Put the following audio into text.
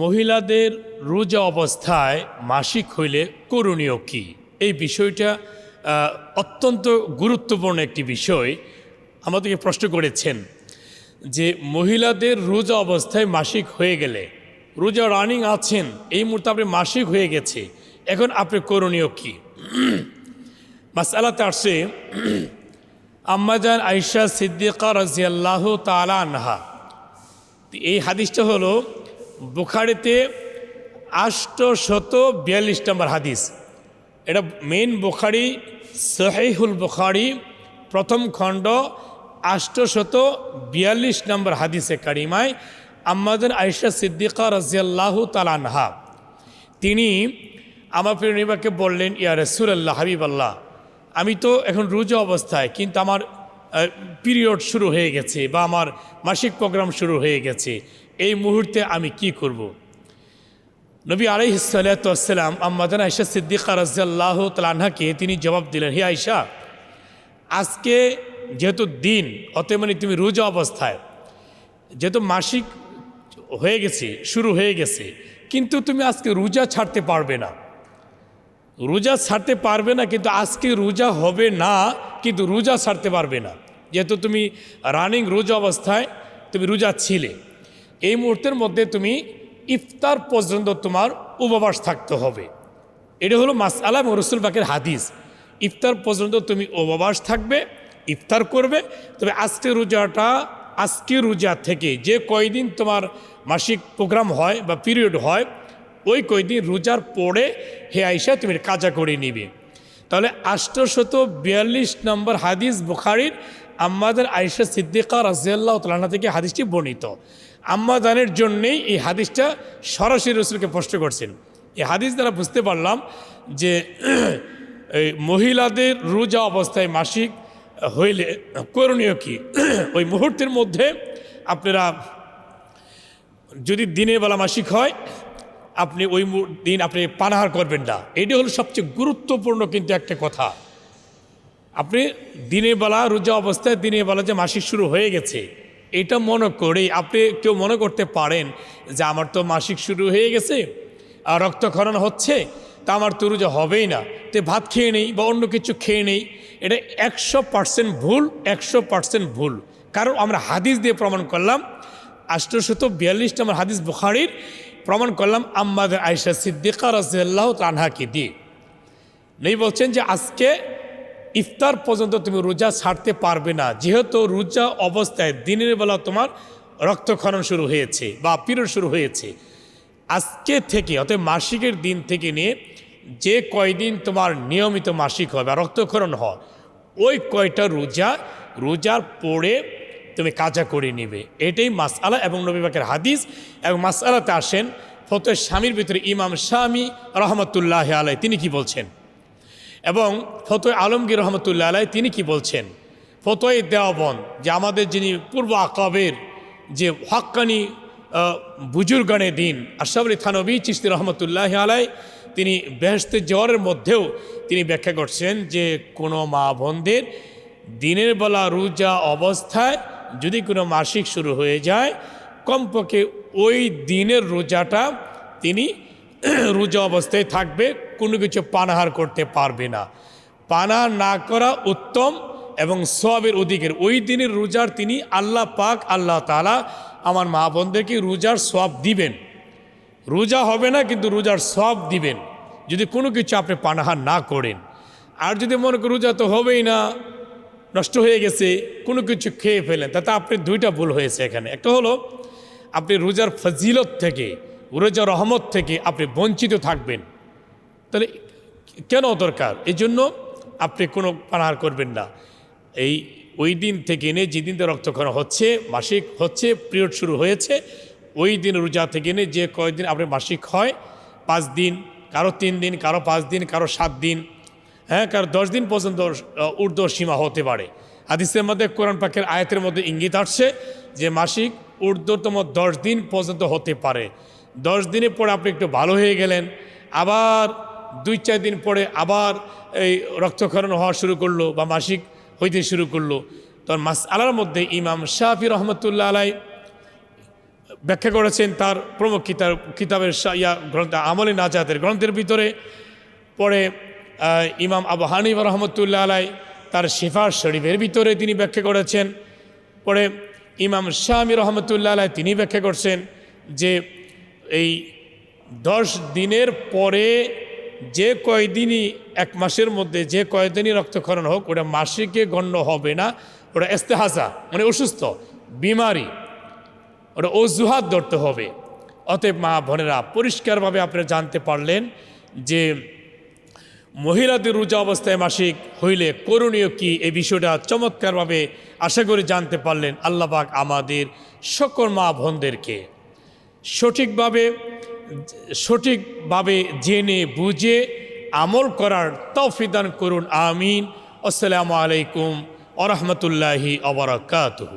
মহিলাদের রোজা অবস্থায় মাসিক হইলে করণীয় কি? এই বিষয়টা অত্যন্ত গুরুত্বপূর্ণ একটি বিষয়। আমাদেরকে প্রশ্ন করেছেন যে, মহিলাদের রোজা অবস্থায় মাসিক হয়ে গেলে রোজা রানিং আছেন, এই মুহূর্তে আপনি মাসিক হয়ে গেছে, এখন আপনি করণীয় কি? মাসালাতে আসছে আম্মাজান আইসা সিদ্দিকা রাজিয়াল্লাহ তালা আনহা। এই হাদিসটা হলো বুখারিতে আষ্টশত বিয়াল্লিশ নম্বর হাদিস। এটা মেন বুখারি, সহিহুল বুখারি, প্রথম খণ্ড আষ্টশত বিয়াল্লিশ নম্বর হাদিসে কারিমায় আম্মাদান আয়েশা সিদ্দিকা রাজিয়াল্লাহু তালানহা তিনি আমার প্রিয় নিবাকে বললেন, ইয়া রসুলাল্লাহ, হাবিবাল্লাহ, আমি তো এখন রোজা অবস্থায়, কিন্তু আমার পিরিয়ড শুরু হয়ে গেছে বা আমার মাসিক প্রোগ্রাম শুরু হয়ে গেছে। এই মুহূর্তে আমি কি করব। নবী আলাই আলাইসালাম আম্মাদান আয়সা সিদ্দিকা রাজিয়াল্লাহ তালাহাকে তিনি জবাব দিলেন, হে আয়সা আজকে যেহেতু দিন, অতএব মানে তুমি রোজা অবস্থায়, যেহেতু মাসিক হয়ে গেছে, শুরু হয়ে গেছে, কিন্তু তুমি আজকে রোজা ছাড়তে পারবে না। রোজা ছাড়তে পারবে না, কিন্তু আজকে রোজা হবে না, কিন্তু রোজা ছাড়তে পারবে না। যেহেতু তুমি রানিং রোজা অবস্থায়, তুমি রোজা ছিলে। এই মুহূর্তের মধ্যে তুমি ইফতার পর্যন্ত তোমার উপবাস থাকতে হবে। এটা হলো মাস আলাম রসুল বাকের হাদিস। ইফতার পর্যন্ত তুমি উপবাস থাকবে, ইফতার করবে। তবে আজকে রোজাটা, আজকে রোজা থেকে যে কয়দিন তোমার মাসিক প্রোগ্রাম হয় বা পিরিয়ড হয়, ওই কয়দিন রোজার পরে হে আইসা তুমি কাজা করে নিবে। তাহলে আষ্টশত বিয়াল্লিশ নম্বর হাদিস বুখারির আম্মাদান আয়েশা সিদ্দিকা রাজিয়াল্লাহ তালানা থেকে হাদিসটি বর্ণিত। আম্মাদানের জন্যেই এই হাদিসটা সরাসরি রসুলকে প্রশ্ন করছেন। এই হাদিস দ্বারা বুঝতে পারলাম যে এই মহিলাদের রোজা অবস্থায় মাসিক হইলে করণীয় কি? ওই মুহূর্তের মধ্যে আপনারা যদি দিনের বেলা মাসিক হয়, আপনি ওই দিন আপনি পানাহার করবেন না। এটি হলো সবচেয়ে গুরুত্বপূর্ণ কিন্তু একটা কথা। আপনি দিনের বেলা রোজা অবস্থায় দিনের বেলা যে মাসিক শুরু হয়ে গেছে, এটা মনে করেই আপনি কেউ মনে করতে পারেন যে আমার তো মাসিক শুরু হয়ে গেছে, আর রক্তক্ষরণ হচ্ছে, তা আমার তো রোজা হবেই না। তো ভাত খেয়ে নেই বা অন্য কিছু খেয়ে নেই, এটা একশো পার্সেন্ট ভুল, একশো পার্সেন্ট ভুল। কারণ আমরা হাদিস দিয়ে প্রমাণ করলাম, আষ্টশত বিয়াল্লিশ নম্বর হাদিস বুখারির প্রমাণ করলাম আম্মাদের আয়সা সিদ্দিকা রাজিয়াল্লাহ তানহাকে দিয়ে। নেই বলছেন যে আজকে ইফতার পর্যন্ত তুমি রোজা ছাড়তে পারবে না। যেহেতু রোজা অবস্থায় দিনের বেলা তোমার রক্তক্ষরণ শুরু হয়েছে বা পিরিয়ড শুরু হয়েছে। আজকে থেকে অর্থাৎ মাসিকের দিন থেকে নিয়ে যে কয়দিন তোমার নিয়মিত মাসিক হয় বা রক্তক্ষরণ হয়, ওই কয়টা রোজা, রোজার পরে তুমি কাজা করে নিবে। এটাই মাসআলা এবং নবীবাকের হাদিস এবং মাসআলাতে আসেন ফতোয় স্বামীর ভিতরে ইমাম স্বামী রহমতুল্লাহ আলাই তিনি কি বলছেন? এবং ফতোয় আলমগীর রহমতুল্লাহ আলাই তিনি কি বলছেন? ফতোয় দেওয়াবন যে আমাদের যিনি পূর্ব আকাবের যে হক্কানি বুজুর্গানে দিন আশাফ আলী থানবী চিস্তি রহমতুল্লাহ আলাই তিনি বেহস্তে জ্বরের মধ্যেও তিনি ব্যাখ্যা করছেন যে কোনো মা বোনদের দিনের বেলা রোজা অবস্থায় যদি কোনো মাসিক শুরু হয়ে যায়, কমপক্ষে ওই দিনের রোজাটা তিনি রোজা অবস্থায় থাকবে। কোনো কিছু পানাহার করতে পারবে না। পানাহার না করা উত্তম এবং সবের অধিকের। ওই দিনের রোজার তিনি আল্লাহ পাক, আল্লাহ তালা আমার মা বোনদেরকে রোজার সব দিবেন। রোজা হবে না, কিন্তু রোজার সব দিবেন। যদি কোনো কিছু আপনি পানাহার না করেন। আর যদি মনে করেন রোজা তো হবেই না, নষ্ট হয়ে গেছে, কোনো কিছু খেয়ে ফেলেন, তাতে আপনি দুইটা ভুল হয়েছে এখানে। একটা হলো, আপনি রোজার ফজিলত থেকে রোজার রহমত থেকে আপনি বঞ্চিত থাকবেন। তাহলে কেন দরকার? এই জন্য আপনি কোনো পানাহার করবেন না। এই ওই দিন থেকে এনে যেদিন রক্তক্ষরণ হচ্ছে, মাসিক হচ্ছে পিরিয়ড শুরু হয়েছে, ওই দিন রোজা থেকে এনে যে কয়েকদিন আপনার মাসিক হয়, পাঁচ দিন, কারও তিন দিন, কারও পাঁচ দিন, কারও সাত দিন হ্যাঁ কারও দশ দিন পর্যন্ত ঊর্ধ্ব সীমা হতে পারে। হাদিসের মধ্যে কোরআন পাকের আয়াতের মধ্যে ইঙ্গিত আসছে যে মাসিক ঊর্ধ্বতম দশ দিন পর্যন্ত হতে পারে। দশ দিনের পরে আপনি একটু ভালো হয়ে গেলেন, আবার দুই, চার দিন পরে আবার এই রক্তক্ষরণ হওয়া শুরু করল বা মাসিক হইতে শুরু করল। তখন মাস আলার মধ্যে ইমাম শাহি রহমতুল্লাহ আলাই ব্যাখ্যা করেছেন তার প্রমুখ কিতাব, কিতাবের ইয়া গ্রন্থ আমলে নাজাতের গ্রন্থের ভিতরে। পরে ইমাম আবু হানিফ রহমতুল্লাহ আলাই তার শিফার শরীফের ভিতরে তিনি ব্যাখ্যা করেছেন। পরে, ইমাম শামি রহমতুল্লাহ আলাই তিনি ব্যাখ্যা করছেন যে এই দশ দিনের পরে যে কয়দিনই এক মাসের মধ্যে যে কয়দিনই রক্তক্ষরণ হোক, ওটা মাসিকে গণ্য হবে না, ওটা এস্তেহাসা মানে অসুস্থ, বিমারি, ওটা অজুহাত ধরতে হবে। অতএব মা বোনেরা, পরিষ্কারভাবে আপনারা জানতে পারলেন যে মহিলাদের রোজা অবস্থায় মাসিক হইলে করণীয় কি এই বিষয়টা চমৎকারভাবে আশা করি জানতে পারলেন আল্লাহবাক আমাদের সকল মা বোনদেরকে। সঠিকভাবে সঠিকভাবে জেনে বুঝে আমল করার তৌফিদান করুন আমিন। আসসালামু আলাইকুম আরহামতুল্লাহি আবরাকাতহু